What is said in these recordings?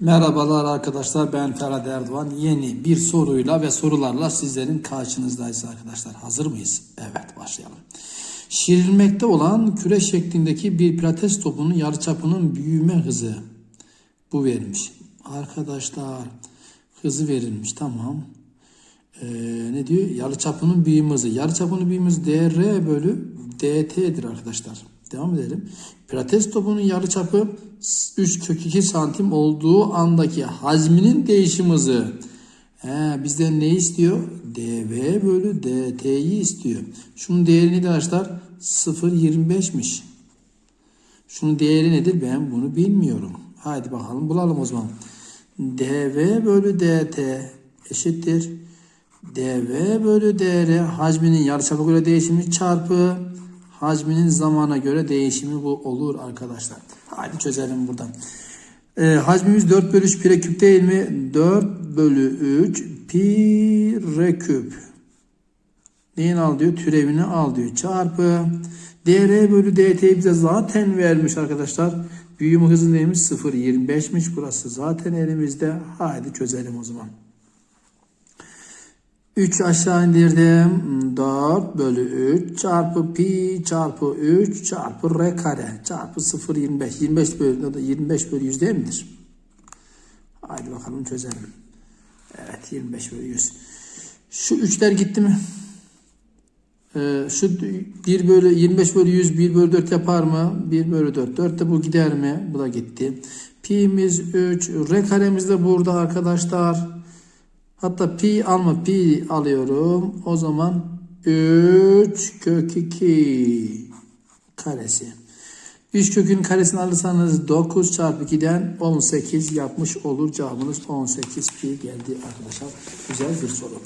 Merhabalar arkadaşlar ben Ferhat Erdoğan. Yeni bir soruyla ve sorularla sizlerin karşınızdayız arkadaşlar. Hazır mıyız? Evet başlayalım. Şirilmekte olan küre şeklindeki bir pilates topunun yarıçapının büyüme hızı. Bu verilmiş. Arkadaşlar hızı verilmiş tamam. Ee, ne diyor? Yarıçapının büyüme hızı. Yarıçapının büyüme hızı dr bölü dt'dir arkadaşlar. Devam edelim. Pilates topunun yarıçapı 3 kök 2 santim olduğu andaki hacminin değişim hızı. He, bizden ne istiyor? dv bölü dt'yi istiyor. Şunun değeri nedir arkadaşlar? 0.25'miş. Şunun değeri nedir? Ben bunu bilmiyorum. Haydi bakalım bulalım o zaman. dv bölü dt eşittir. dv bölü dr hacminin yarıçapı göre değişimi çarpı hacminin zamana göre değişimi bu olur arkadaşlar. Haydi çözelim buradan. E, hacmimiz 4 bölü 3 pi r küp değil mi? 4 bölü 3 pi r küp. Neyin al diyor? Türevini al diyor. Çarpı dr bölü dt bize zaten vermiş arkadaşlar. Büyüme hızı neymiş? 0.25'miş burası. Zaten elimizde. Haydi çözelim o zaman. 3 aşağı indirdim. 4 bölü 3 çarpı pi çarpı 3 çarpı r kare çarpı 0.25. 25 bölü 25 bölü 100 değil midir? Haydi bakalım çözelim. Evet 25 bölü 100. Şu 3'ler gitti mi? Ee, şu 1 bölü 25 bölü 100 1 bölü 4 yapar mı? 1 bölü 4. 4 de bu gider mi? Bu da gitti. Pi'miz 3. R karemiz de burada arkadaşlar. Hatta pi alma pi alıyorum. O zaman 3 kök 2 karesi. 3 kökün karesini alırsanız 9 çarpı 2'den 18 yapmış olur. Cevabınız 18 pi geldi arkadaşlar. Güzel bir soru.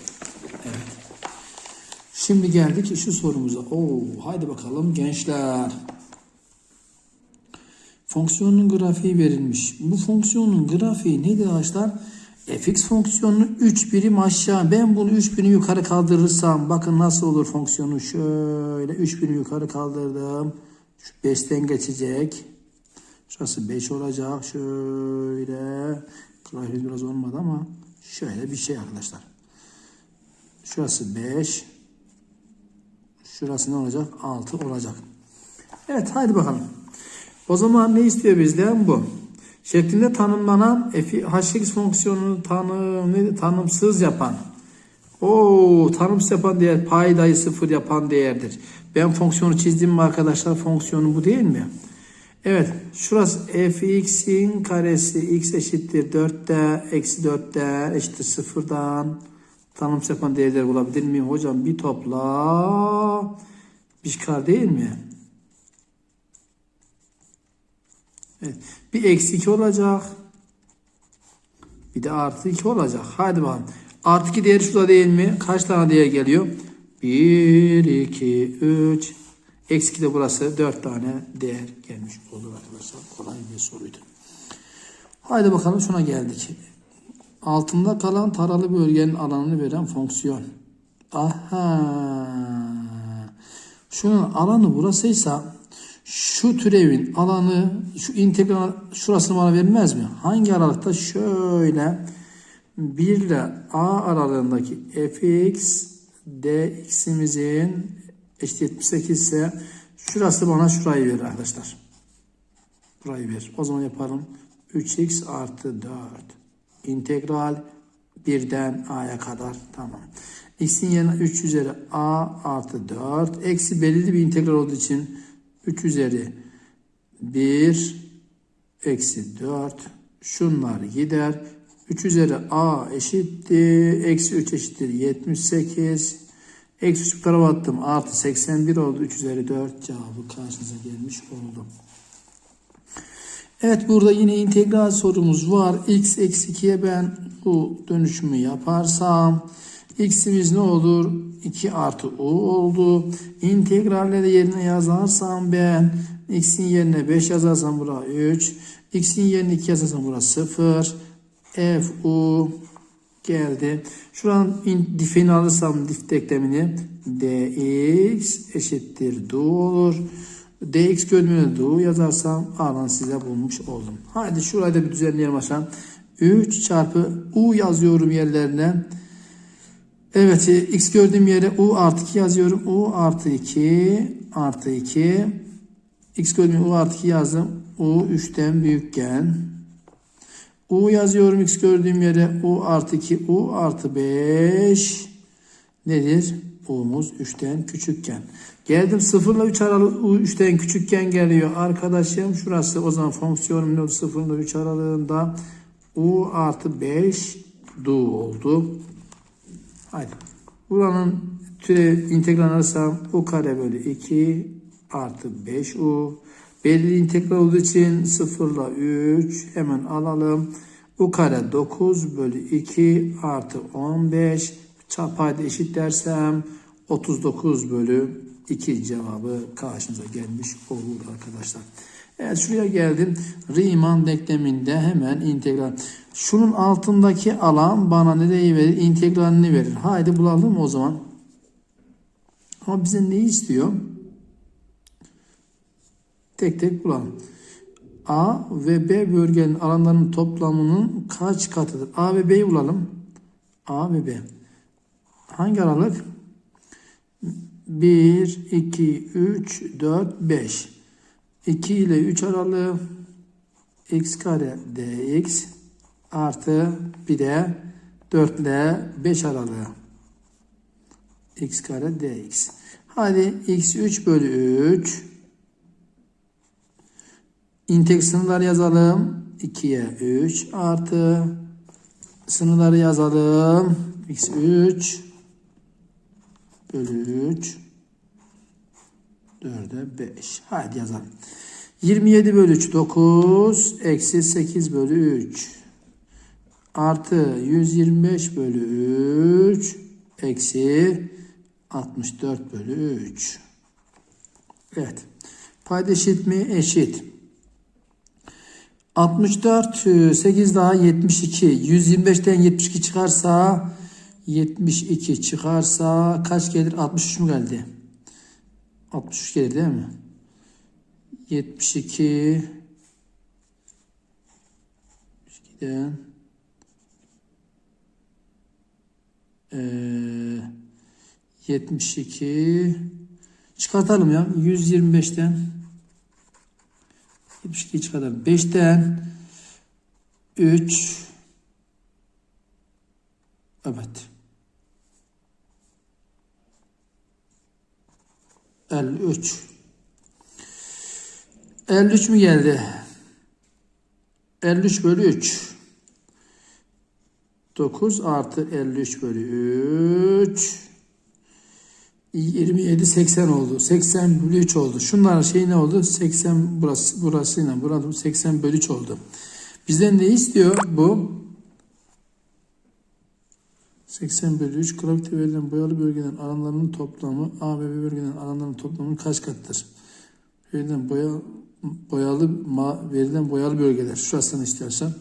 Evet. Şimdi geldik şu sorumuza. Oo, haydi bakalım gençler. Fonksiyonun grafiği verilmiş. Bu fonksiyonun grafiği nedir arkadaşlar? Fx fonksiyonunu 3 birim aşağı. Ben bunu 3 birim yukarı kaldırırsam bakın nasıl olur fonksiyonu. Şöyle 3 birim yukarı kaldırdım. Şu 5'ten geçecek. Şurası 5 olacak. Şöyle. Grafik biraz olmadı ama şöyle bir şey arkadaşlar. Şurası 5. Şurası ne olacak? 6 olacak. Evet haydi bakalım. O zaman ne istiyor bizden bu? Şeklinde tanımlanan hx fonksiyonunu tanım, tanımsız yapan o tanımsız yapan değer paydayı sıfır yapan değerdir. Ben fonksiyonu çizdim mi arkadaşlar? Fonksiyonu bu değil mi? Evet. Şurası fx'in karesi x eşittir 4'te eksi 4'te eşittir sıfırdan tanımsız yapan değerler bulabilir miyim? Hocam bir topla bir çıkar değil mi? Evet. Bir eksi 2 olacak. Bir de artı 2 olacak. Hadi bakalım. Artı 2 değeri şurada değil mi? Kaç tane değer geliyor? 1, 2, 3. Eksi 2 de burası 4 tane değer gelmiş olur arkadaşlar. Kolay bir soruydu. Haydi bakalım şuna geldik. Altında kalan taralı bölgenin alanını veren fonksiyon. Aha. Şunun alanı burasıysa şu türevin alanı şu integral şurasını bana vermez mi? Hangi aralıkta? Şöyle 1 ile a aralığındaki fx dx'imizin eşit 78 ise şurası bana şurayı verir arkadaşlar. Burayı ver. O zaman yapalım. 3x artı 4 integral 1'den a'ya kadar tamam. x'in yerine 3 üzeri a artı 4 eksi belirli bir integral olduğu için 3 üzeri 1 eksi 4 şunlar gider. 3 üzeri a eşittir. Eksi 3 eşittir 78. Eksi 3 bu tarafa attım. Artı 81 oldu. 3 üzeri 4 cevabı karşınıza gelmiş oldu. Evet burada yine integral sorumuz var. x eksi 2'ye ben bu dönüşümü yaparsam x'imiz ne olur? 2 artı u oldu. İntegralleri yerine yazarsam ben x'in yerine 5 yazarsam bura 3. x'in yerine 2 yazarsam bura 0. f u geldi. Şuran difini alırsam dif denklemini dx eşittir du olur. dx bölümüne du yazarsam alan size bulmuş oldum. Hadi şurayı da bir düzenleyelim aşağı. 3 çarpı U yazıyorum yerlerine. Evet e, x gördüğüm yere U artı 2 yazıyorum. U artı 2 artı 2 x gördüğüm U artı 2 yazdım. U 3'ten büyükken U yazıyorum x gördüğüm yere U artı 2 U artı 5 nedir? U'muz 3'ten küçükken. Geldim 0 ile 3 aralığı U 3'ten küçükken geliyor. Arkadaşım şurası o zaman fonksiyonum ne oldu? 0 ile 3 aralığında U artı 5 du oldu. Haydi. Buranın türev integral alırsam U kare bölü 2 artı 5U. Belli integral olduğu için 0 ile 3 hemen alalım. U kare 9 bölü 2 artı 15 çapayda eşit dersem 39 bölü 2 cevabı karşınıza gelmiş olur arkadaşlar. Evet şuraya geldim. Riemann denkleminde hemen integral. Şunun altındaki alan bana nereyi verir? İntegralini verir. Haydi bulalım o zaman. Ama bize neyi istiyor? Tek tek bulalım. A ve B bölgenin alanlarının toplamının kaç katıdır? A ve B'yi bulalım. A ve B. Hangi aralık? 1, 2, 3, 4, 5. 2 ile 3 aralığı x kare dx artı bir de 4 ile 5 aralığı x kare dx. Hadi x 3 bölü 3 İntek sınırları yazalım. 2'ye 3 artı sınırları yazalım. x 3 bölü 3 4'e 5. Haydi yazalım. 27 bölü 3 9 eksi 8 bölü 3 artı 125 bölü 3 eksi 64 bölü 3. Evet. Payda eşit mi? Eşit. 64 8 daha 72 125'ten 72 çıkarsa 72 çıkarsa kaç gelir? 63 mu geldi? 63 gelir değil mi? 72 72'den ee, 72 çıkartalım ya 125'ten 72 çıkartalım. 5'ten 3 evet 53 53 mü geldi? 53 bölü 3 9 artı 53 bölü 3 27 80 oldu. 80 bölü 3 oldu. Şunların şey ne oldu? 80 burası burasıyla burada 80 bölü 3 oldu. Bizden ne istiyor bu? 80 bölü 3 grafikte verilen boyalı bölgeden alanlarının toplamı A ve B bölgeden alanlarının toplamının kaç katıdır? Verilen boya, boyalı ma, verilen boyalı bölgeler. Şurasını istiyorsan.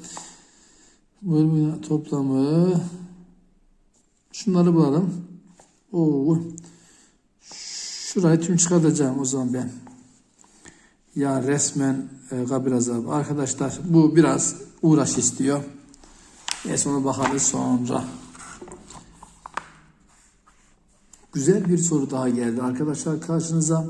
Bölgenin toplamı şunları bulalım. Oo. Şurayı tüm çıkartacağım o zaman ben. Ya resmen e, kabir azabı. Arkadaşlar bu biraz uğraş istiyor. Neyse ona bakarız sonra. Güzel bir soru daha geldi arkadaşlar karşınıza.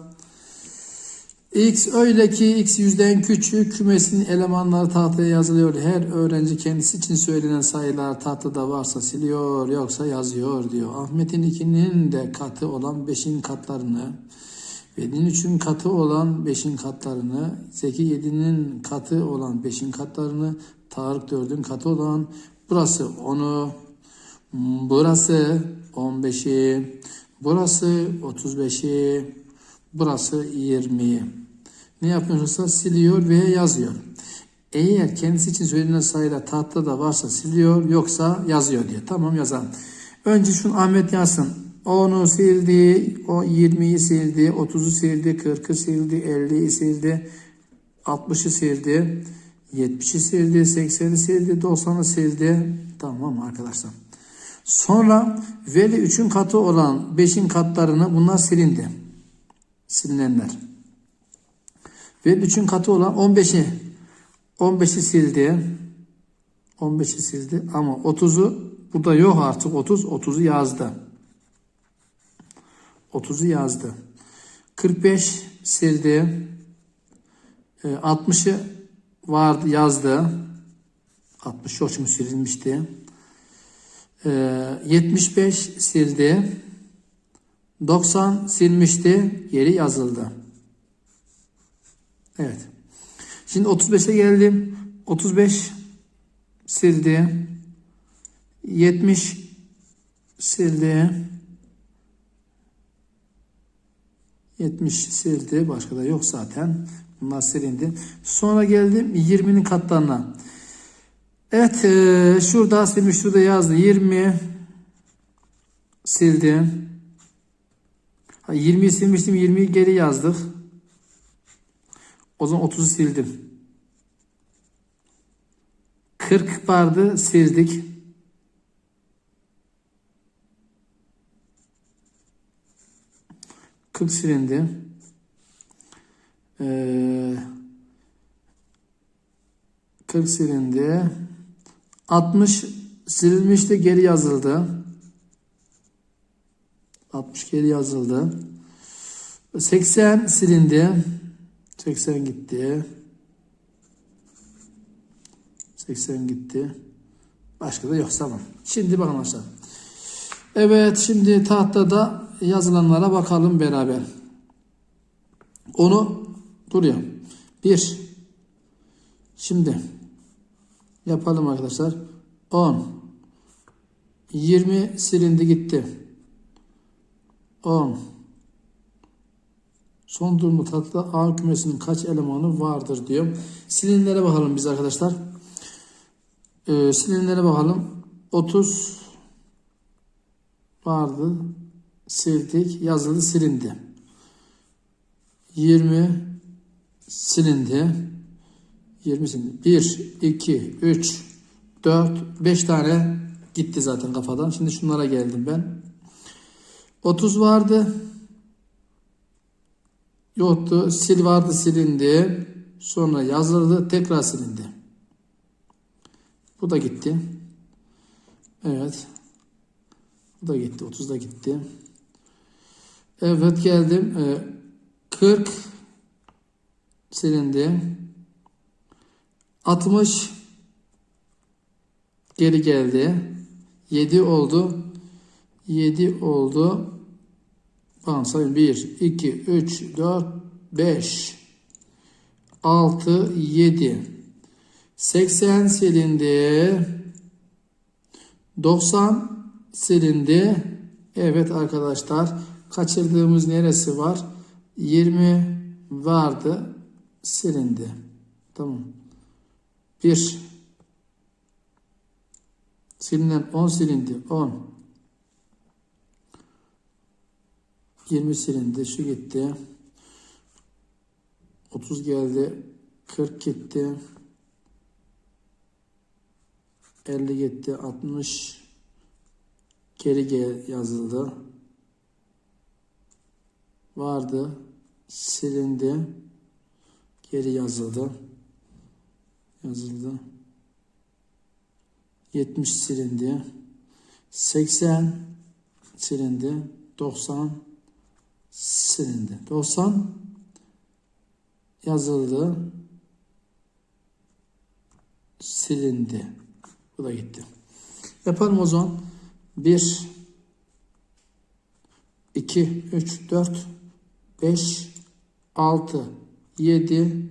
X öyle ki X yüzden küçük kümesinin elemanları tahtaya yazılıyor. Her öğrenci kendisi için söylenen sayılar tahtada varsa siliyor yoksa yazıyor diyor. Ahmet'in ikinin de katı olan beşin katlarını Veli'nin üçün katı olan beşin katlarını, Zeki yedinin katı olan beşin katlarını, Tarık dördün katı olan burası onu, burası on beşi, burası otuz beşi, burası 20'yi. Ne yapıyorsa siliyor veya yazıyor. Eğer kendisi için söylenen sayılar tahtada varsa siliyor yoksa yazıyor diye. Tamam yazalım. Önce şunu Ahmet yazsın. 10'u sildi, o 20'yi sildi, 30'u sildi, 40'ı sildi, 50'yi sildi, 60'ı sildi, 70'i sildi, 80'i sildi, 90'ı sildi. Tamam arkadaşlar. Sonra veli 3'ün katı olan 5'in katlarını bunlar silindi. Silinenler. Ve 3'ün katı olan 15'i 15'i sildi. 15'i sildi ama 30'u burada yok artık 30. 30'u yazdı. 30'u yazdı. 45 sildi. E, 60'ı vardı yazdı. 60 yok çünkü silinmişti. E, 75 sildi. 90 silmişti. Geri yazıldı. Evet. Şimdi 35'e geldim. 35 sildi. 70 sildi. 70 sildi. Başka da yok zaten. Bunlar silindi. Sonra geldim 20'nin katlarına. Evet e, şurada silmiş şurada yazdı. 20 sildi. Ha, 20'yi silmiştim. 20'yi geri yazdık. O zaman 30'u sildim. 40 vardı sildik. Kırk silindi. Ee, 40 silindi. 60 silinmişti geri yazıldı. 60 geri yazıldı. 80 silindi. 80 gitti. 80 gitti. Başka da yok tamam. Şimdi bakın arkadaşlar. Evet şimdi tahtada yazılanlara bakalım beraber. Onu duruyor. Bir. Şimdi yapalım arkadaşlar. 10 20 silindi gitti. 10 Son durumda tahtada A kümesinin kaç elemanı vardır diyor. Silinlere bakalım biz arkadaşlar. Ee, silinlere bakalım. 30 vardı. Sildik. Yazıldı silindi. 20 silindi. 20 silindi. 1, 2, 3, 4, 5 tane gitti zaten kafadan. Şimdi şunlara geldim ben. 30 vardı. Yoktu. Sil vardı silindi. Sonra yazıldı. Tekrar silindi. Bu da gitti. Evet. Bu da gitti. 30 da gitti. Evet geldim. Ee, 40 silindi. 60 geri geldi. 7 oldu. 7 oldu. Tamam sayın 1, 2, 3, 4, 5, 6, 7. 80 silindi. 90 silindi. Evet arkadaşlar. Kaçırdığımız neresi var? 20 vardı. Silindi. Tamam. 1 silinen 10 silindi. 10 20 silindi. Şu gitti. 30 geldi. 40 gitti. 50 gitti. 60 geri yazıldı. Vardı. Silindi. Geri yazıldı. Yazıldı. 70 silindi. 80 silindi. 90 silindi. 90 yazıldı. Silindi. Bu da gitti. Yapalım o zaman. 1 2 3 4 5 6 7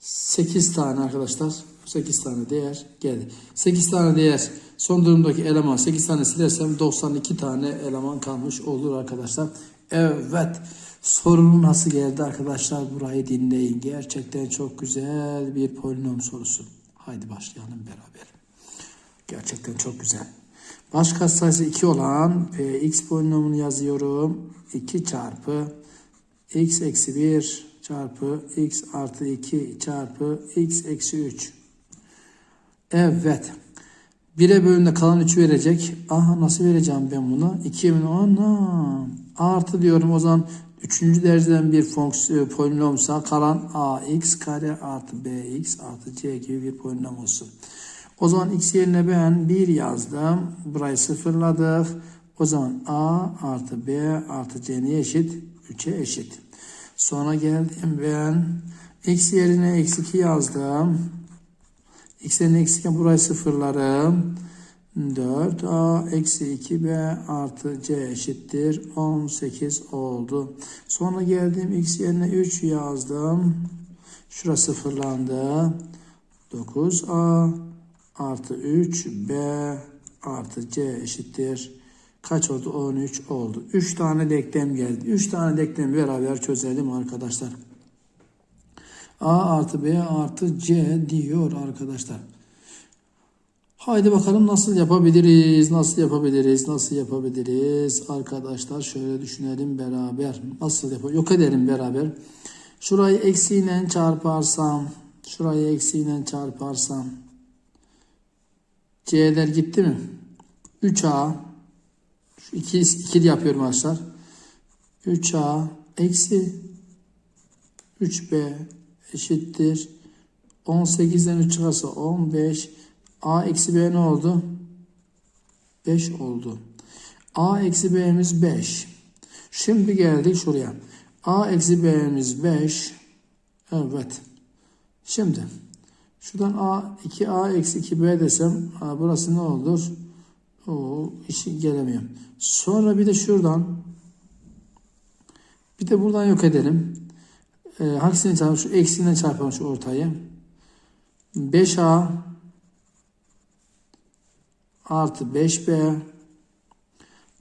8 tane arkadaşlar. 8 tane değer geldi. 8 tane değer son durumdaki eleman 8 tane silersem 92 tane eleman kalmış olur arkadaşlar. Evet. Sorunun nasıl geldi arkadaşlar burayı dinleyin. Gerçekten çok güzel bir polinom sorusu. Haydi başlayalım beraber. Gerçekten çok güzel. Baş katsayısı 2 olan px polinomunu yazıyorum. 2 çarpı x eksi 1 çarpı x artı 2 çarpı x eksi 3. Evet. 1'e bölümde kalan 3'ü verecek. Aha nasıl vereceğim ben bunu? 2'ye mi? Ana. Artı diyorum o zaman 3. dereceden bir fonksiyon polinomsa kalan ax kare artı bx artı c gibi bir polinom olsun. O zaman x yerine ben 1 yazdım. Burayı sıfırladık. O zaman a artı b artı c neye eşit? 3'e eşit. Sonra geldim ben x yerine eksi 2 yazdım. x yerine eksi 2 burayı sıfırlarım. 4a eksi 2b artı c eşittir 18 oldu. Sonra geldim x yerine 3 yazdım. Şurası sıfırlandı. 9a artı 3b artı c eşittir. Kaç oldu? 13 oldu. 3 tane denklem geldi. 3 tane denklemi beraber çözelim arkadaşlar. a artı b artı c diyor arkadaşlar. Haydi bakalım nasıl yapabiliriz? Nasıl yapabiliriz? Nasıl yapabiliriz? Arkadaşlar şöyle düşünelim beraber. Nasıl yapalım? Yok edelim beraber. Şurayı eksiyle çarparsam, şurayı eksiyle çarparsam C'ler gitti mi? 3A şu 2 2 yapıyorum arkadaşlar. 3A eksi 3B eşittir. 18'den 3 çıkarsa 15 A eksi B ne oldu? 5 oldu. A eksi B'miz 5. Şimdi geldik şuraya. A eksi B'miz 5. Evet. Şimdi şuradan A 2A eksi 2B desem burası ne olur? O işi gelemiyorum. Sonra bir de şuradan bir de buradan yok edelim. E, hangisini çarpalım? Şu eksiğinden çarpalım şu ortayı. 5A artı 5B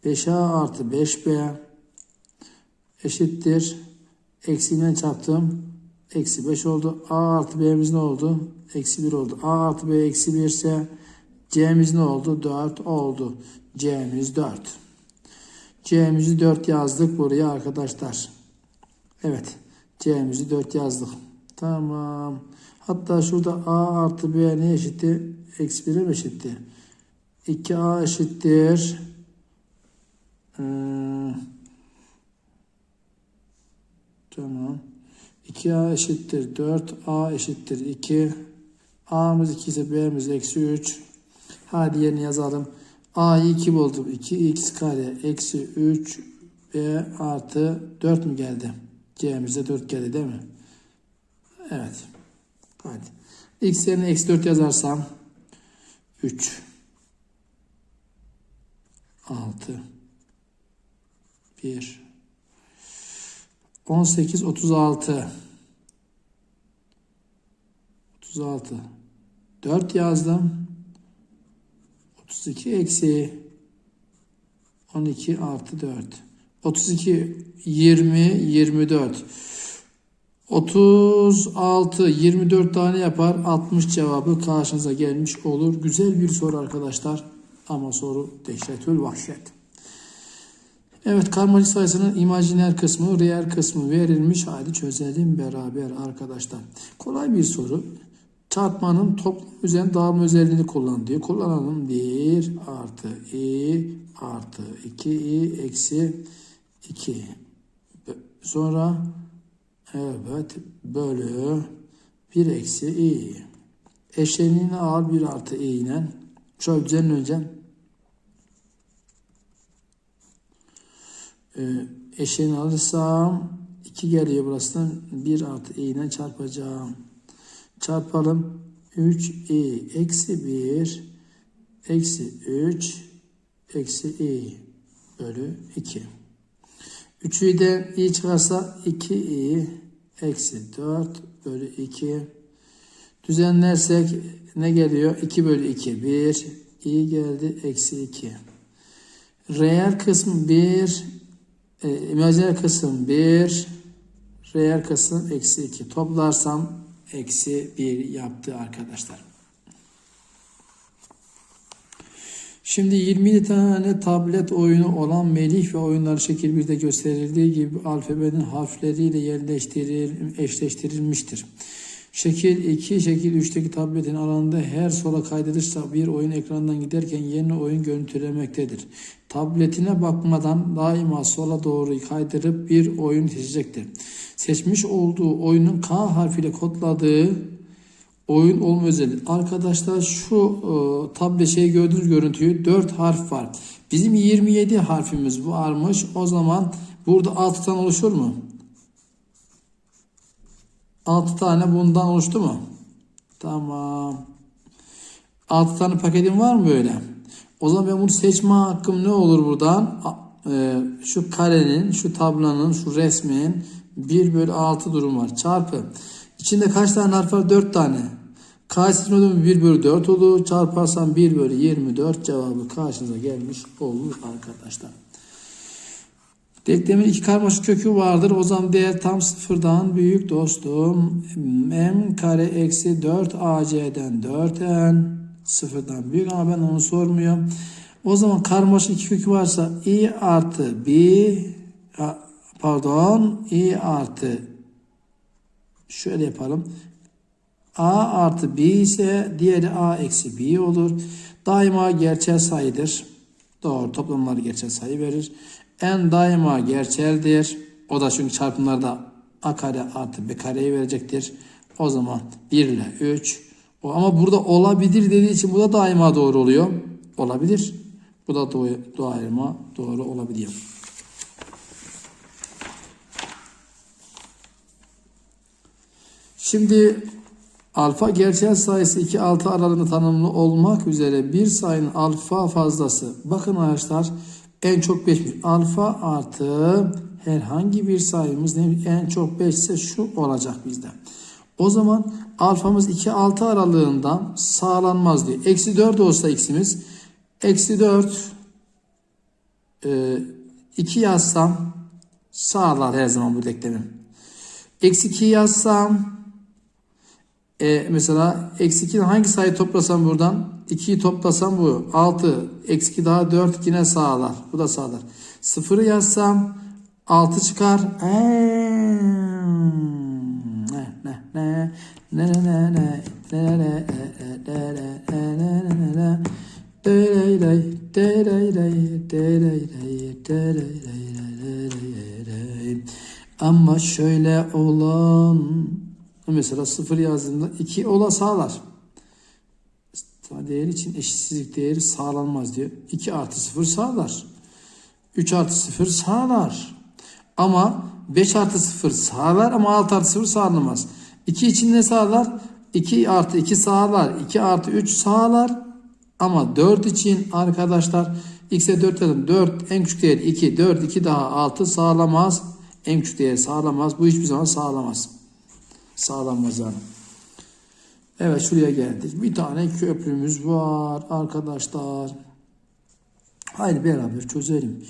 5A artı 5B eşittir. Eksiğinden çarptım. Eksi 5 oldu. A artı B'miz ne oldu? Eksi 1 oldu. A artı B eksi 1 ise C'miz ne oldu? 4 oldu. C'miz 4. C'mizi 4 yazdık buraya arkadaşlar. Evet. C'mizi 4 yazdık. Tamam. Hatta şurada A artı B ne eşitti? Eksi 1'e mi eşitti? 2A eşittir. Ee, tamam. 2A eşittir 4. A eşittir 2. A'mız 2 ise B'miz eksi 3. Hadi yerine yazalım. A'yı 2 buldum. 2x kare eksi 3 B artı 4 mü geldi? C'mize 4 geldi değil mi? Evet. Hadi. X yerine eksi 4 yazarsam 3 6 1 18 36 36 4 yazdım 32 eksi 12 artı 4 32 20 24 36 24 tane yapar 60 cevabı karşınıza gelmiş olur. Güzel bir soru arkadaşlar ama soru dehşetül vahşet. Evet karmaşık sayısının imajiner kısmı, reel kısmı verilmiş. Hadi çözelim beraber arkadaşlar. Kolay bir soru. Çarpmanın toplam üzerine dağılma özelliğini kullan diyor. Kullanalım. 1 artı i artı 2i eksi 2. Sonra evet bölü 1 eksi i. Eşleniğini al 1 artı i ile. Şöyle düzenleyeceğim. Ee, eşeğini alırsam 2 geliyor burasından 1 artı i ile çarpacağım. Çarpalım. 3i eksi 1 eksi 3 eksi i bölü 2. 3'ü de i çıkarsa 2i eksi 4 bölü 2. Düzenlersek ne geliyor? 2 bölü 2 1 i geldi eksi 2. Reel kısım 1 e, imajiner kısım 1 reel kısım eksi 2 toplarsam eksi 1 yaptı arkadaşlar. Şimdi 27 tane tablet oyunu olan Melih ve oyunları şekil 1'de gösterildiği gibi alfabenin harfleriyle yerleştiril, eşleştirilmiştir. Şekil 2, şekil 3'teki tabletin alanında her sola kaydedilirse bir oyun ekrandan giderken yeni oyun görüntülemektedir. Tabletine bakmadan daima sola doğru kaydırıp bir oyun seçecektir. Seçmiş olduğu oyunun K harfiyle kodladığı Oyun olma özelliği. Arkadaşlar şu e, tablo şey gördüğünüz görüntüyü 4 harf var. Bizim 27 harfimiz varmış. O zaman burada 6 tane oluşur mu? 6 tane bundan oluştu mu? Tamam. 6 tane paketim var mı böyle? O zaman ben bunu seçme hakkım ne olur buradan? E, şu karenin, şu tablonun, şu resmin 1 bölü 6 durum var. Çarpı. İçinde kaç tane harf var? 4 tane. K seçmedim 1 bölü 4 olur. Çarparsam 1 bölü 24 cevabı karşınıza gelmiş olur arkadaşlar. Denklemin iki karmaşık kökü vardır. O zaman değer tam sıfırdan büyük dostum. M kare eksi 4 AC'den 4N sıfırdan büyük ama ben onu sormuyorum. O zaman karmaşık iki kökü varsa i artı b a- pardon i artı şöyle yapalım. A artı B ise diğeri A eksi B olur. Daima gerçel sayıdır. Doğru toplamları gerçel sayı verir. N daima gerçeldir. O da çünkü çarpımlarda A kare artı B kareyi verecektir. O zaman 1 ile 3. O, ama burada olabilir dediği için bu da daima doğru oluyor. Olabilir. Bu da daima doğru olabiliyor. Şimdi alfa gerçel sayısı 2 6 aralığında tanımlı olmak üzere bir sayının alfa fazlası. Bakın arkadaşlar en çok 5 bir. Alfa artı herhangi bir sayımız en çok 5 ise şu olacak bizde. O zaman alfamız 2 6 aralığından sağlanmaz diyor. Eksi 4 olsa x'imiz eksi 4 e, 2 yazsam sağlar her zaman bu denklemim. Eksi 2 yazsam e, mesela eksi 2'den hangi sayı toplasam buradan? 2'yi toplasam bu 6. Eksi 2 daha 4 yine sağlar. Bu da sağlar. 0'ı yazsam 6 çıkar. Eee. Ama şöyle ola mesela sıfır yazdığımda 2 ola sağlar. Değeri için eşitsizlik değeri sağlanmaz diyor. 2 artı 0 sağlar. 3 artı 0 sağlar. Ama 5 artı 0 sağlar ama 6 artı 0 sağlanmaz. 2 için ne sağlar? 2 artı 2 sağlar. 2 artı 3 sağlar. Ama 4 için arkadaşlar x'e 4 dedim. 4 en küçük değer 2. 4 2 daha 6 sağlamaz. En küçük değer sağlamaz. Bu hiçbir zaman sağlamaz. Sağlanmaz yani. Evet şuraya geldik. Bir tane köprümüz var arkadaşlar. Haydi beraber çözelim.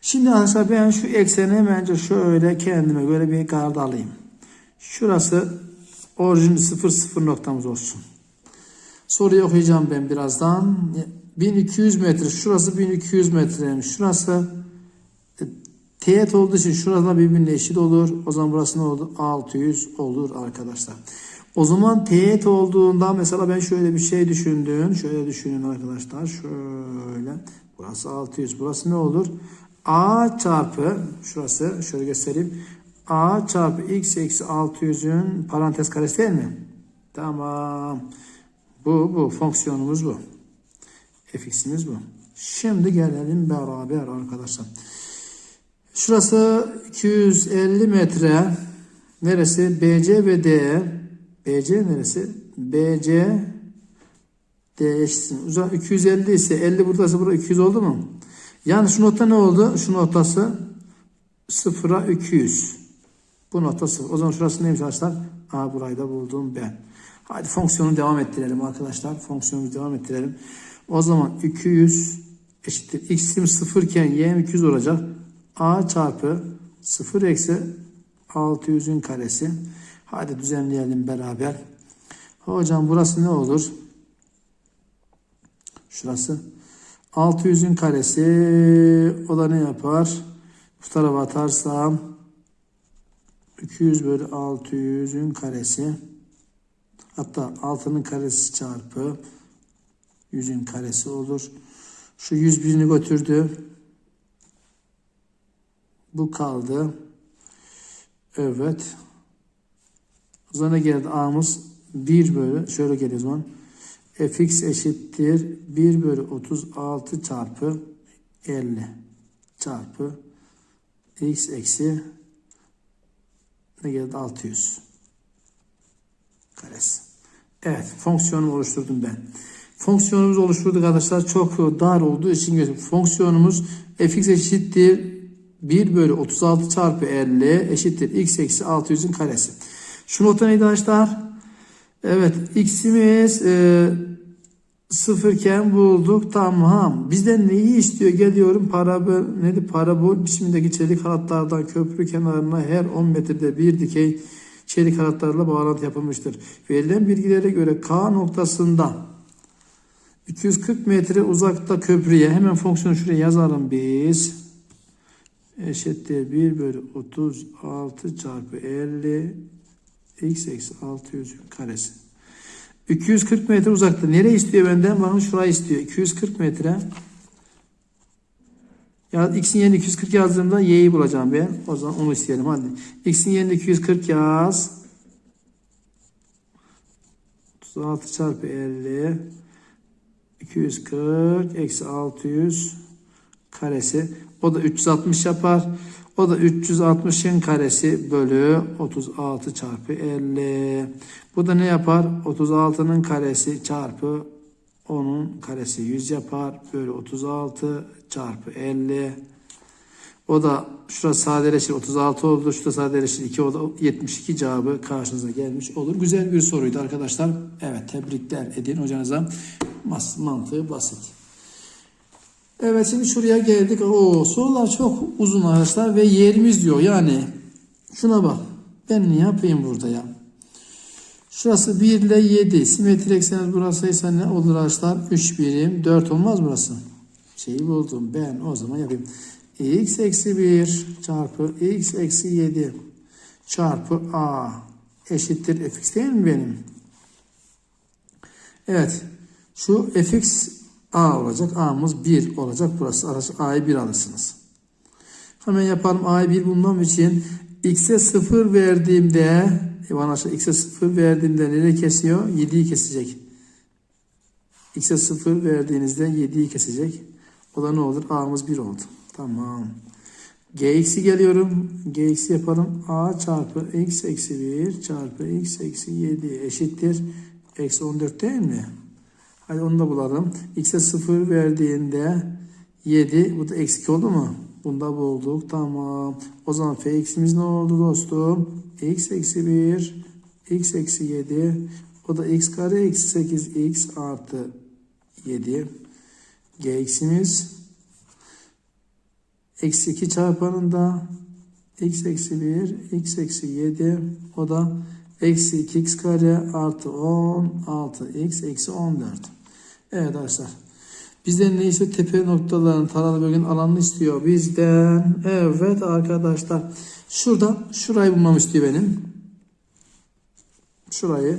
Şimdi arkadaşlar ben şu ekseni hemen şöyle kendime göre bir kart alayım. Şurası orijin 0 0 noktamız olsun. Soruyu okuyacağım ben birazdan. 1200 metre. Şurası 1200 metreymiş. Şurası teğet olduğu için şurada birbirine eşit olur. O zaman burası ne oldu? 600 olur arkadaşlar. O zaman teğet olduğunda mesela ben şöyle bir şey düşündüm. Şöyle düşünün arkadaşlar. Şöyle. Burası 600. Burası ne olur? A çarpı şurası şöyle göstereyim. A çarpı x eksi 600'ün parantez karesi değil mi? Tamam. Bu bu fonksiyonumuz bu. fx'imiz bu. Şimdi gelelim beraber arkadaşlar. Şurası 250 metre. Neresi? BC ve D. BC neresi? BC D eşitsin. Uzak 250 ise 50 buradası burada 200 oldu mu? Yani şu nokta ne oldu? Şu noktası 0'a 200. Bu nokta 0. O zaman şurası neymiş arkadaşlar? A burayı da buldum ben. Hadi fonksiyonu devam ettirelim arkadaşlar. Fonksiyonu devam ettirelim. O zaman 200 eşittir. X'im 0 iken Y'm 200 olacak. A çarpı 0 eksi 600'ün karesi. Hadi düzenleyelim beraber. Hocam burası ne olur? Şurası. 600'ün karesi o da ne yapar? Bu tarafa atarsam 200 bölü 600'ün karesi hatta 6'nın karesi çarpı 100'ün karesi olur. Şu 100 birini götürdü. Bu kaldı. Evet. O zaman geldi? A'mız 1 bölü şöyle geliyor o zaman. fx eşittir 1 bölü 36 çarpı 50 çarpı x eksi ne geldi 600 karesi. Evet fonksiyonumu oluşturdum ben. Fonksiyonumuzu oluşturduk arkadaşlar. Çok dar olduğu için. Fonksiyonumuz fx eşittir 1 bölü 36 çarpı 50 eşittir x eksi 600'ün karesi. Şu nota neydi arkadaşlar? Evet x'imiz e, sıfırken bulduk. Tamam. Bizden neyi istiyor? Geliyorum parabol, neydi? Parabol biçimindeki çelik halatlardan köprü kenarına her 10 metrede bir dikey çelik halatlarla bağlantı yapılmıştır. Verilen bilgilere göre K noktasında 240 metre uzakta köprüye hemen fonksiyonu şuraya yazalım biz. Eşittir 1 bölü 36 çarpı 50 x eksi 600 karesi. 240 metre uzakta. Nereye istiyor benden? Bakın şurayı istiyor. 240 metre. Ya x'in yerine 240 yazdığımda y'yi bulacağım ben. O zaman onu isteyelim hadi. x'in yerine 240 yaz. 36 çarpı 50 240 eksi 600 karesi. O da 360 yapar. O da 360'ın karesi bölü 36 çarpı 50. Bu da ne yapar? 36'nın karesi çarpı 10'un karesi 100 yapar. Bölü 36 çarpı 50. O da şurası sadeleşir 36 oldu. Şurada sadeleşir 2 oldu. 72 cevabı karşınıza gelmiş olur. Güzel bir soruydu arkadaşlar. Evet tebrikler edin hocanıza. Mantığı basit. Evet şimdi şuraya geldik. Oo sorular çok uzun arkadaşlar ve yerimiz diyor. Yani şuna bak. Ben ne yapayım burada ya? Şurası 1 ile 7. Simetri ekseni burası ise ne olur arkadaşlar? 3 birim. 4 olmaz burası. Şeyi buldum. Ben o zaman yapayım. x eksi 1 çarpı x eksi 7 çarpı a eşittir fx değil mi benim? Evet. Şu fx a olacak. a'mız 1 olacak. Burası arkadaşlar a'yı 1 alırsınız. Hemen yapalım. a'yı 1 bulmam için x'e 0 verdiğimde e bana aşağı x'e 0 verdiğimde nereye kesiyor? 7'yi kesecek. x'e 0 verdiğinizde 7'yi kesecek. O da ne olur? a'mız 1 oldu. Tamam. gx'i geliyorum. gx'i yapalım. a çarpı x eksi 1 çarpı x eksi 7 eşittir. Eksi 14 değil mi? Hadi onu da bulalım. X'e 0 verdiğinde 7. Bu da eksik oldu mu? Bunda bulduk. Tamam. O zaman fx'imiz ne oldu dostum? x eksi 1 x eksi 7 o da x kare eksi 8 x artı 7 gx'imiz eksi 2 çarpanında x eksi 1 x eksi 7 o da eksi 2x kare artı 16 x eksi 14 evet arkadaşlar Bizden ne istiyor? Tepe noktaların taralı bölgenin alanını istiyor. Bizden evet arkadaşlar. Şurada şurayı bulmam istiyor benim. Şurayı.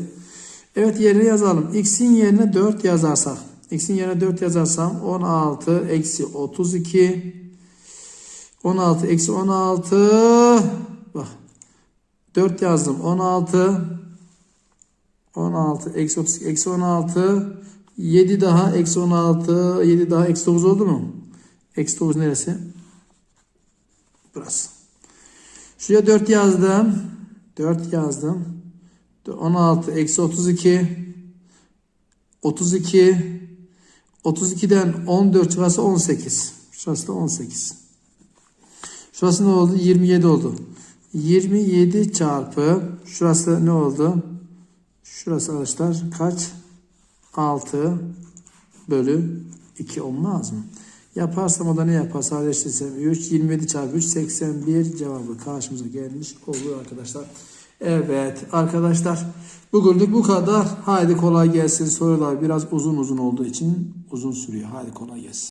Evet yerine yazalım. X'in yerine 4 yazarsak. X'in yerine 4 yazarsam 16 eksi 32 16 eksi 16 bak 4 yazdım 16 16 eksi 32 eksi 16 7 daha eksi 16 7 daha eksi 9 oldu mu? Eksi 9 neresi? Burası. Şuraya 4 yazdım. 4 yazdım. 16 eksi 32 32 32'den 14 çıkarsa 18. Şurası da 18. Şurası ne oldu? 27 oldu. 27 çarpı şurası ne oldu? Şurası arkadaşlar kaç? 6 bölü 2 olmaz mı? Yaparsam o da ne yapar? Sadeleştirsem 3, 27 çarpı 3, 81 cevabı karşımıza gelmiş olur arkadaşlar. Evet arkadaşlar bugünlük bu kadar. Haydi kolay gelsin. Sorular biraz uzun uzun olduğu için uzun sürüyor. Haydi kolay gelsin.